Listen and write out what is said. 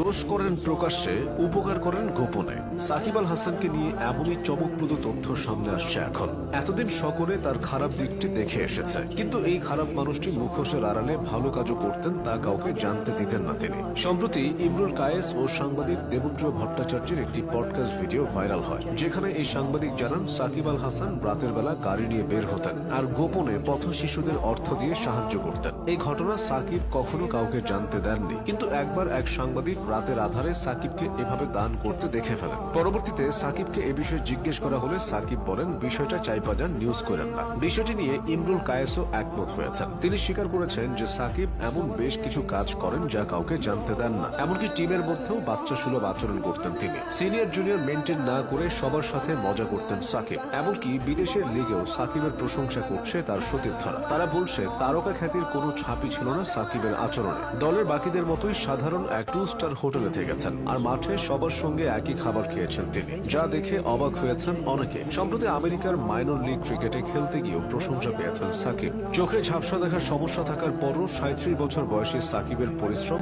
দোষ করেন প্রকাশ্যে, উপকার করেন গোপনে। সাকিব আল হাসানকে নিয়ে এমনই চমকপ্রদ তথ্য সামনে আসছে এখন। এতদিন সকলে তার খারাপ দিকটি দেখে এসেছে। কিন্তু এই খারাপ মানুষটি মুখোশের আড়ালে ভালো কাজও করতেন, তা কাউকে জানতে দিতেন না তিনি। সম্প্রতি ইমরুল কায়েস ও সাংবাদিক দেবপ্রিয় ভট্টাচার্যের একটি পডকাস্ট ভিডিও ভাইরাল হয়, যেখানে এই সাংবাদিক জানান, সাকিব আল হাসান রাতের বেলা গাড়ি নিয়ে বের হতেন আর গোপনে পথ শিশুদের অর্থ দিয়ে সাহায্য করতেন। এই ঘটনা সাকিব কখনো কাউকে জানতে দেননি, কিন্তু একবার এক সাংবাদিক রাতের আধারে সাকিবকে এভাবে দান করতে দেখে ফেলেন। পরবর্তীতে সাকিবকে এ বিষয়ে জিজ্ঞেস করা হলে সাকিব বলেন, বিষয়টা চাইপা যান নিউজ করেন না। বিষয়টি নিয়ে ইমরুল কায়েসও একমত হয়েছেন। তিনি স্বীকার করেছেন যে সাকিব এমন বেশ কিছু কাজ করেন যা কাউকে জানতে দেন না। এমনকি টিমের মধ্যেও বাচ্চা সুলভ আচরণ করতেন তিনি। সিনিয়র জুনিয়র মেনটেন না করে সবার সাথে মজা করতেন সাকিব। এমনকি বিদেশের লিগেও সাকিবের প্রশংসা করছে তার সতীর্থরা। তারা বলছে, তারকা খ্যাতির কোনো ছাপই ছিল না সাকিবের আচরণে। দলের বাকিদের মতোই সাধারণ এক টু স্টার হোটেলে থেকেছেন। আর মাঠে সবার সঙ্গে একই খাবার খেয়েছেন তিনি, যা দেখে অবাক হয়েছেন অনেকে। সম্প্রতি আমেরিকার মাইনর লিগ ক্রিকেটে খেলতে গিয়েও প্রশংসা পেয়েছেন সাকিব। চোখে ঝাপসা দেখার সমস্যা থাকার পরও সাঁত্রিশ বছর বয়সী সাকিবের পরিশ্রম